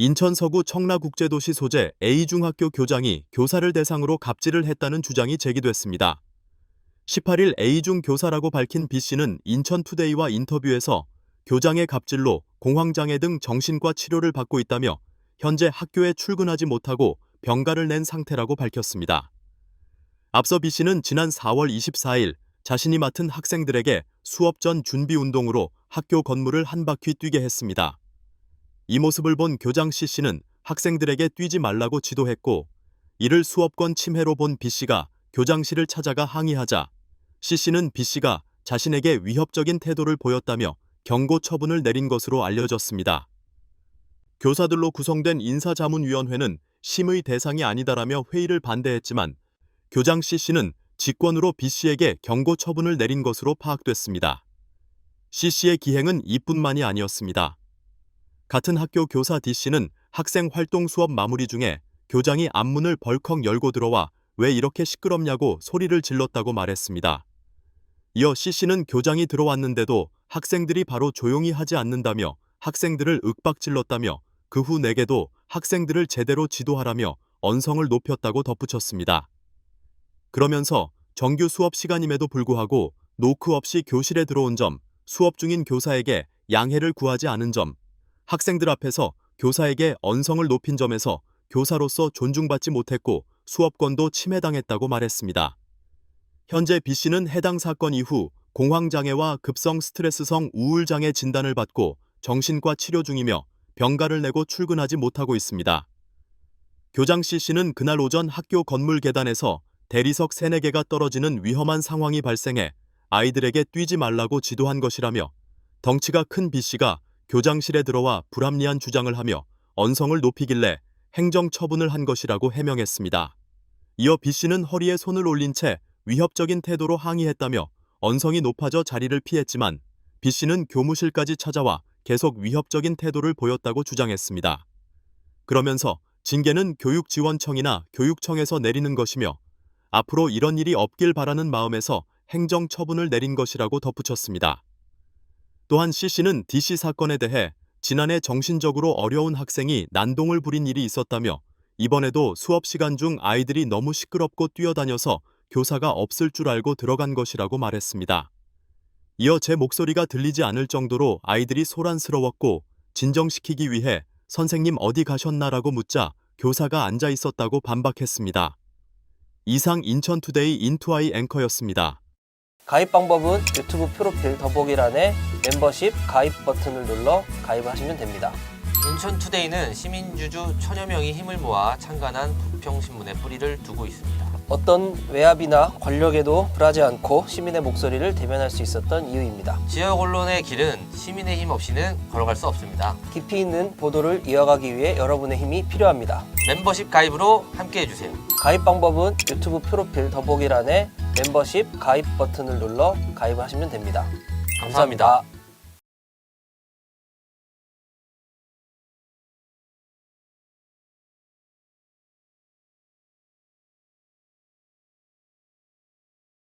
인천 서구 청라국제도시 소재 A중학교 교장이 교사를 대상으로 갑질을 했다는 주장이 제기됐습니다. 18일 A중 교사라고 밝힌 B씨는 인천투데이와 인터뷰에서 교장의 갑질로 공황장애 등 정신과 치료를 받고 있다며 현재 학교에 출근하지 못하고 병가를 낸 상태라고 밝혔습니다. 앞서 B씨는 지난 4월 24일 자신이 맡은 학생들에게 수업 전 준비 운동으로 학교 건물을 한 바퀴 뛰게 했습니다. 이 모습을 본 교장 C씨는 학생들에게 뛰지 말라고 지도했고 이를 수업권 침해로 본 B씨가 교장실을 찾아가 항의하자 C씨는 B씨가 자신에게 위협적인 태도를 보였다며 경고 처분을 내린 것으로 알려졌습니다. 교사들로 구성된 인사자문위원회는 심의 대상이 아니다라며 회의를 반대했지만 교장 C씨는 직권으로 B씨에게 경고 처분을 내린 것으로 파악됐습니다. C씨의 기행은 이뿐만이 아니었습니다. 같은 학교 교사 D씨는 학생 활동 수업 마무리 중에 교장이 앞문을 벌컥 열고 들어와 왜 이렇게 시끄럽냐고 소리를 질렀다고 말했습니다. 이어 C씨는 교장이 들어왔는데도 학생들이 바로 조용히 하지 않는다며 학생들을 윽박질렀다며 그 후 내게도 학생들을 제대로 지도하라며 언성을 높였다고 덧붙였습니다. 그러면서 정규 수업 시간임에도 불구하고 노크 없이 교실에 들어온 점, 수업 중인 교사에게 양해를 구하지 않은 점, 학생들 앞에서 교사에게 언성을 높인 점에서 교사로서 존중받지 못했고 수업권도 침해당했다고 말했습니다. 현재 B씨는 해당 사건 이후 공황장애와 급성 스트레스성 우울장애 진단을 받고 정신과 치료 중이며 병가를 내고 출근하지 못하고 있습니다. 교장 C씨는 그날 오전 학교 건물 계단에서 대리석 3, 4개가 떨어지는 위험한 상황이 발생해 아이들에게 뛰지 말라고 지도한 것이라며 덩치가 큰 B씨가 교장실에 들어와 불합리한 주장을 하며 언성을 높이길래 행정 처분을 한 것이라고 해명했습니다. 이어 B씨는 허리에 손을 올린 채 위협적인 태도로 항의했다며 언성이 높아져 자리를 피했지만 B씨는 교무실까지 찾아와 계속 위협적인 태도를 보였다고 주장했습니다. 그러면서 징계는 교육지원청이나 교육청에서 내리는 것이며 앞으로 이런 일이 없길 바라는 마음에서 행정 처분을 내린 것이라고 덧붙였습니다. 또한 C씨는 D씨 사건에 대해 지난해 정신적으로 어려운 학생이 난동을 부린 일이 있었다며 이번에도 수업 시간 중 아이들이 너무 시끄럽고 뛰어다녀서 교사가 없을 줄 알고 들어간 것이라고 말했습니다. 이어 제 목소리가 들리지 않을 정도로 아이들이 소란스러웠고 진정시키기 위해 선생님 어디 가셨나라고 묻자 교사가 앉아 있었다고 반박했습니다. 이상 인천투데이 인투아이 앵커였습니다. 가입 방법은 유튜브 프로필 더보기란에 멤버십 가입 버튼을 눌러 가입하시면 됩니다. 인천투데이는 시민주주 천여 명이 힘을 모아 창간한 부평신문의 뿌리를 두고 있습니다. 어떤 외압이나 권력에도 불하지 않고 시민의 목소리를 대변할 수 있었던 이유입니다. 지역 언론의 길은 시민의 힘 없이는 걸어갈 수 없습니다. 깊이 있는 보도를 이어가기 위해 여러분의 힘이 필요합니다. 멤버십 가입으로 함께 해주세요. 가입 방법은 유튜브 프로필 더보기란에 멤버십 가입 버튼을 눌러 가입하시면 됩니다. 감사합니다.